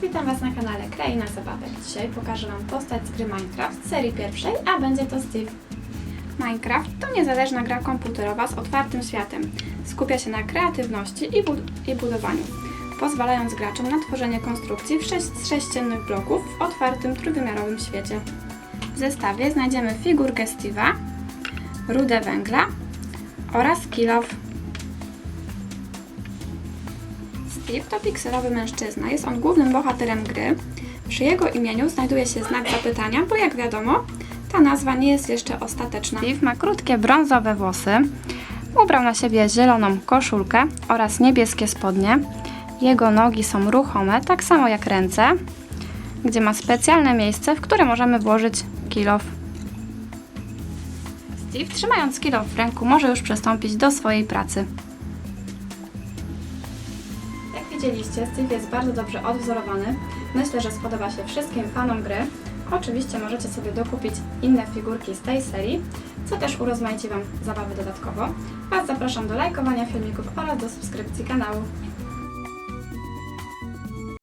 witam Was na kanale Kraina Zabawek. Dzisiaj pokażę Wam postać z gry Minecraft serii pierwszej, a będzie to Steve. Minecraft to niezależna gra komputerowa z otwartym światem. Skupia się na kreatywności i, bud- i budowaniu, pozwalając graczom na tworzenie konstrukcji w sześć sześciennych bloków w otwartym, trójwymiarowym świecie. W zestawie znajdziemy figurkę Steve'a, rudę węgla oraz kill Steve to pikselowy mężczyzna. Jest on głównym bohaterem gry. Przy jego imieniu znajduje się znak zapytania, bo jak wiadomo, ta nazwa nie jest jeszcze ostateczna. Steve ma krótkie brązowe włosy. Ubrał na siebie zieloną koszulkę oraz niebieskie spodnie. Jego nogi są ruchome, tak samo jak ręce, gdzie ma specjalne miejsce, w które możemy włożyć kilof. Steve, trzymając kilof w ręku, może już przystąpić do swojej pracy. Widzieliście, Steve jest bardzo dobrze odwzorowany. Myślę, że spodoba się wszystkim fanom gry. Oczywiście możecie sobie dokupić inne figurki z tej serii, co też urozmaici Wam zabawy dodatkowo. Was zapraszam do lajkowania filmików oraz do subskrypcji kanału.